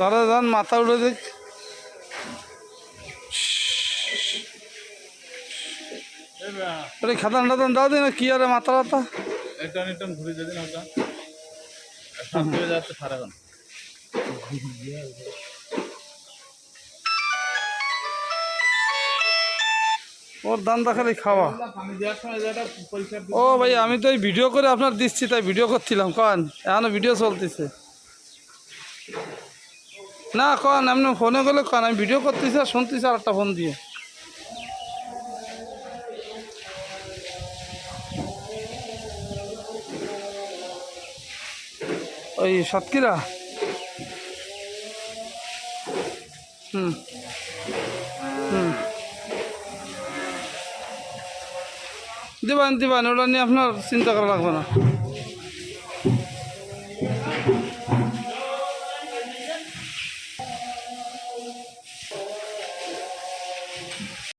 দাদা দান মাথা উঠে দেখ আরে খাদান টাদান দাও দিন কি আরে মাথা ঘুরে যেদিন যাচ্ছে সারাক্ষণ। ওর দান্দা খালি খাওয়া। ও ভাই আমি তো এই ভিডিও করে আপনার দিচ্ছি তাই ভিডিও করছিলাম কন। এখনও ভিডিও চলতেছে। না, কন আপনি ফোনে গেলে কন, আমি ভিডিও করতেছি আর শুনতেছি আর একটা ফোন দিয়ে। ওই সাতকিরা? হুম। দিবান দিবান, ওটা নিয়ে আপনার চিন্তা করা লাগবে না।